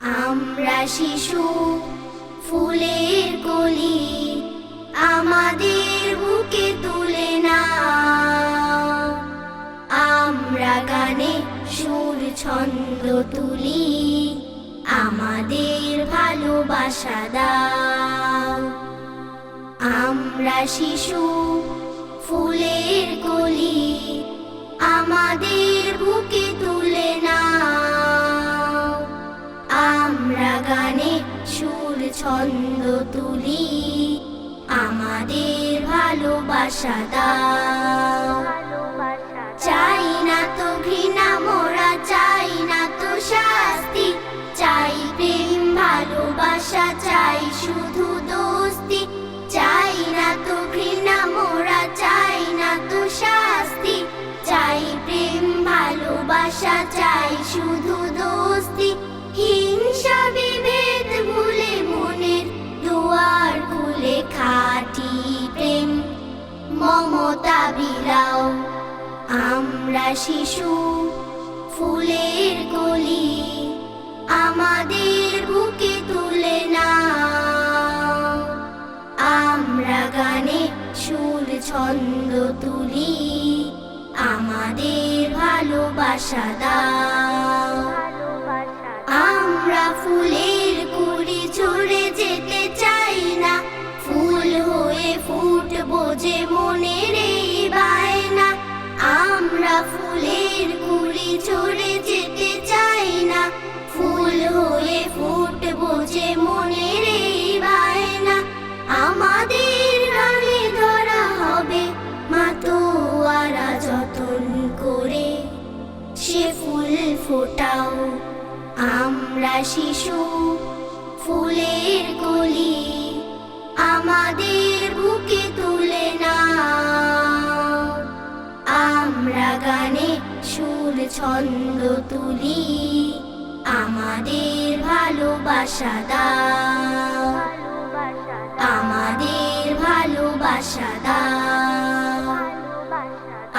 আমরা শিশু, ফুলের কলি, আমাদের বুকে তুলে না আমরা গানে সুর, ছন্দ তুলি, আমাদের ভালোবাসা দাও। আমরা শিশু, ফুলের আমাদের ভালোবাসা দাও। চাই না তো ঘৃণা, মোরা চাই না তো শাস্তি। চাই প্রেম, ভালোবাসা, চাই শুধু দোস্তি। চাই না তো ঘৃণা, মোরা চাই না তো শাস্তি। চাই প্রেম, ভালোবাসা, চাই শুধু দোস্তি। মমতা বিলাও। আমরা শিশু ফুলের কলি, আমাদের বুকে তুলে না আমরা গানে সুর ছন্দ তুলি, আমাদের ভালোবাসা দাও। আমরা ফুলের ছড়ে যেতে চাই না। ফুল হয়ে ফুটবো যে মনের এই বায়না। আমাদের গানে ধরা হবে মাতোয়ারা যতন করে। সে ফুল ফোটাও, আমরা শিশু ফুলের কলি। আমাদের বুকে তুলে না আমরা গানে সুর ছন্দ তুলি, আমাদের ভালোবাসা দাও। আমাদের ভালোবাসা দাও।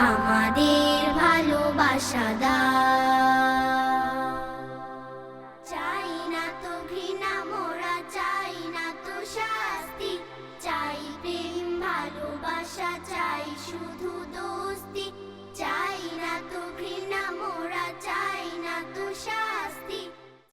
আমাদের ভালোবাসা দাও। চাই না তো ঘৃণা মোরা, চাই না তো শাস্তি। চাই প্রেম, ভালোবাসা, চাই শুধু দোস্তি। চাই